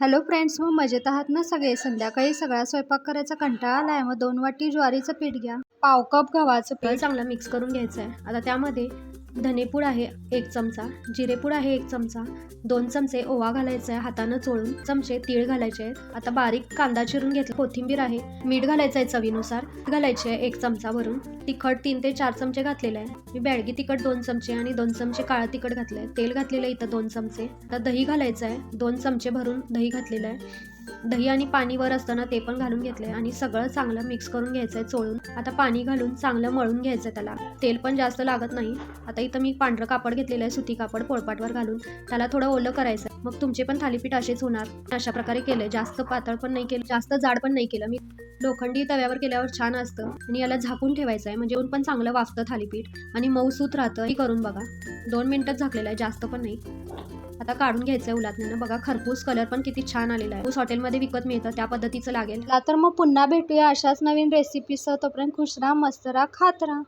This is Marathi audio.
हॅलो फ्रेंड्स मग मजेत आहात ना सगळे? संध्याकाळी सगळा स्वयंपाक करायचा कंटाळा आलाय. मग दोन वाटी ज्वारीचं पीठ घ्या. पाव कप गव्हाचं पीठ. चांगलं मिक्स करून घ्यायचं आहे आता त्यामध्ये धनेपूड आहे एक चमचा जिरेपूड आहे एक चमचा दोन चमचे ओवा घालायचा आहे हातानं चोळून चमचे तीळ घालायचे आहेत. आता बारीक कांदा चिरून घेतला. कोथिंबीर आहे मीठ घालायचं आहे चवीनुसार. घालायचे आहे एक चमचा भरून तिखट तीन ते चार चमचे घातलेले आहे. मी बॅडगी तिखट दोन चमचे आणि दोन चमचे काळा तिखट घातले आहे तेल घातलेलं आहे इथं दोन चमचे. आता दही घालायचं आहे दोन चमचे भरून दही घातलेलं आहे. दही आणि पाणी वर असताना ते पण घालून घेतलंय आणि सगळं चांगलं मिक्स करून घ्यायचंय चोळून. आता पाणी घालून चांगलं मळून घ्यायचंय त्याला. तेल पण जास्त लागत नाही. आता इथं मी पांढरं कापड घेतलेलं आहे सुती कापड पोळपाटवर घालून. त्याला थोडं ओलं करायचं मग तुमचे पण थालीपीठ असेच होणार. अशा प्रकारे केलंय. जास्त पातळ पण नाही केलं. जास्त जाड पण नाही केलं. मी लोखंडी तव्यावर केल्यावर छान असतं. आणि याला झाकून ठेवायचं आहे म्हणजे ऊन पण चांगलं वाफतं थालीपीठ. आणि मऊसूत राहतं. हे करून बघा. दोन मिनटंच झाकलेलं आहे. जास्त पण नाही. आता काढून घ्यायचं आहे उलातण्यानं बघा खरपूस कलर पण किती छान आलेला आहे. हॉटेलमध्ये विकत मिळतं त्या पद्धतीचं लागेल. तर मग पुन्हा भेटूया अशाच नवीन रेसिपीसह तोपर्यंत खुश राहा मस्त राहा खात राहा.